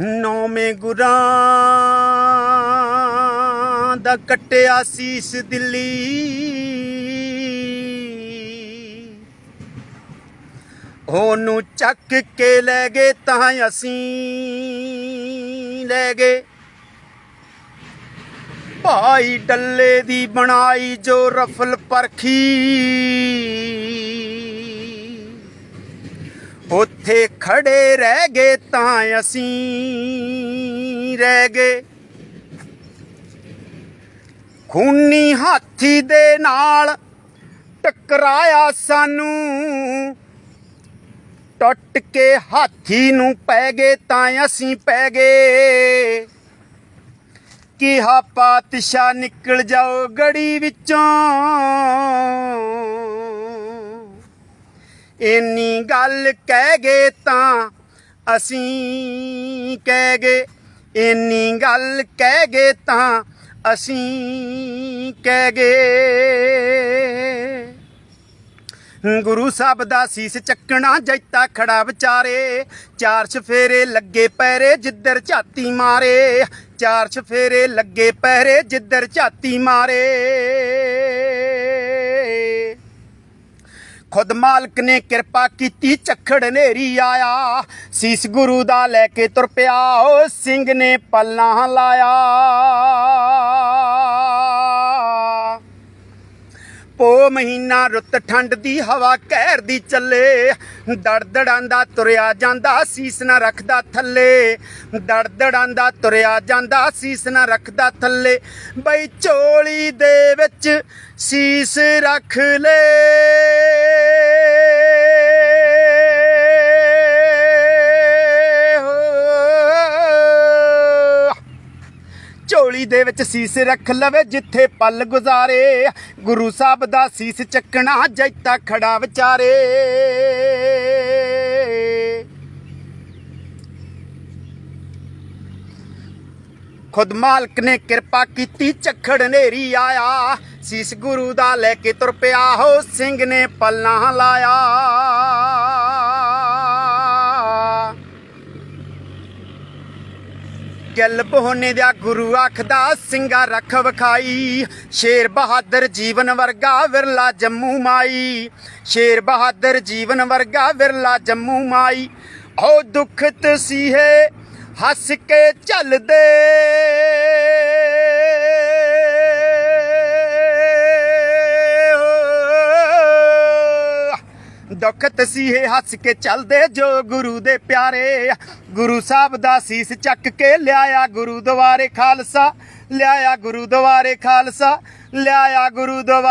ਨੌਵੇਂ ਗੁਰਾਂ ਦਾ ਕੱਟਿਆ ਸੀਸ ਦਿੱਲੀ। ਉਹਨੂੰ ਚੱਕ ਕੇ ਲੈ ਗਏ ਤਾਂ ਅਸੀਂ ਲੈ ਗਏ। ਭਾਈ ਡੱਲੇ ਦੀ ਬਣਾਈ ਜੋ ਰਫਲ ਪਰਖੀ। ਉੱਥੇ ਖੜੇ ਰਹਿ ਗਏ ਤਾਂ ਅਸੀਂ ਰਹਿ ਗਏ। ਖੂਨੀ ਹਾਥੀ ਦੇ ਨਾਲ ਟਕਰਾਇਆ ਸਾਨੂੰ। ਟੁੱਟ ਕੇ ਹਾਥੀ ਨੂੰ ਪੈ ਗਏ ਤਾਂ ਅਸੀਂ ਪੈ ਗਏ। ਕਿਹਾ ਪਾਤਸ਼ਾਹ ਨਿਕਲ ਜਾਓ ਗੜੀ ਵਿੱਚੋਂ। ਇੰਨੀ ਗੱਲ ਕਹਿ ਗਏ ਤਾਂ ਅਸੀਂ ਕਹਿ ਗਏ, ਇੰਨੀ ਗੱਲ ਕਹਿ ਗਏ ਤਾਂ ਅਸੀਂ ਕਹਿ ਗਏ। ਗੁਰੂ ਸਾਹਿਬ ਦਾ ਸੀਸ ਚੱਕਣਾ ਜੈਤਾ ਖੜਾ ਵਿਚਾਰੇ, ਚਾਰ ਛਫੇਰੇ ਲੱਗੇ ਪੈਰੇ ਜਿੱਧਰ ਝਾਤੀ ਮਾਰੇ, ਚਾਰ ਛਫੇਰੇ ਲੱਗੇ ਪੈਰੇ ਜਿੱਧਰ ਝਾਤੀ ਮਾਰੇ। ਖੁਦ ਮਾਲਕ ਨੇ ਕਿਰਪਾ ਕੀਤੀ, ਝੱਖੜ ਨੇਰੀ ਆਇਆ। ਸੀਸ ਗੁਰੂ ਦਾ ਲੈ ਕੇ ਤੁਰ ਪਿਆ, ਓ ਸਿੰਘ ਨੇ ਪੱਲਾ ਲਾਇਆ। ਪੋ ਮਹੀਨਾ ਰੁੱਤ ਠੰਡ ਦੀ, ਹਵਾ ਕਹਿਰ ਦੀ ਚੱਲੇ। ਦੜਦੜਾਂਦਾ ਤੁਰਿਆ ਜਾਂਦਾ, ਸੀਸ ਨਾ ਰੱਖਦਾ ਥੱਲੇ। ਦੜਦੜਾਂਦਾ ਤੁਰਿਆ ਜਾਂਦਾ, ਸੀਸ ਨਾ ਰੱਖਦਾ ਥੱਲੇ। ਬਈ ਚੋਲੀ ਦੇ ਵਿੱਚ ਸੀਸ ਰੱਖ ਲੈ। ਦੇ ਵਿੱਚ ਸੀਸ ਰੱਖ ਲਵੇ, ਜਿੱਥੇ ਪਲ ਗੁਜ਼ਾਰੇ। ਗੁਰੂ ਸਾਹਿਬ ਦਾ ਸੀਸ ਚੱਕਣਾ, ਜੈਤਾ ਖੜਾ ਵਿਚਾਰੇ। ਖੁਦ ਮਾਲਕ ਨੇ ਕਿਰਪਾ ਕੀਤੀ, ਝੱਖੜ ਨੇਰੀ ਆਇਆ। ਸੀਸ ਗੁਰੂ ਦਾ ਲੈ ਕੇ ਤੁਰ ਪਿਆ ਹੋ ਸਿੰਘ ਨੇ ਪੱਲਾਂ ਲਾਇਆ। ਗਿੱਲ ਬਹੋਨੇ ਦਾ ਗੁਰੂ ਆਖਦਾ ਸਿੰਘਾ ਰੱਖ ਵਿਖਾਈ। ਸ਼ੇਰ ਬਹਾਦਰ ਜੀਵਨ ਵਰਗਾ ਵਿਰਲਾ ਜੰਮੂ ਮਾਈ। ਸ਼ੇਰ ਬਹਾਦਰ ਜੀਵਨ ਵਰਗਾ ਵਿਰਲਾ ਜੰਮੂ ਮਾਈ। ਓ ਦੁੱਖ ਤਸੀਹੇ ਹੱਸ ਕੇ ਝੱਲਦੇ। ਦੁੱਖ ਤਸੀਹੇ ਹੱਸ ਕੇ ਚੱਲਦੇ ਜੋ ਗੁਰੂ ਦੇ ਪਿਆਰੇ। ਗੁਰੂ ਸਾਹਿਬ ਦਾ ਸੀਸ ਚੱਕ ਕੇ ਲਿਆਇਆ ਗੁਰੂ ਦਵਾਰੇ ਖਾਲਸਾ, ਲਿਆਇਆ ਗੁਰੂ ਦਵਾਰੇ ਖਾਲਸਾ, ਲਿਆਇਆ ਗੁਰੂ ਦਵਾਰੇ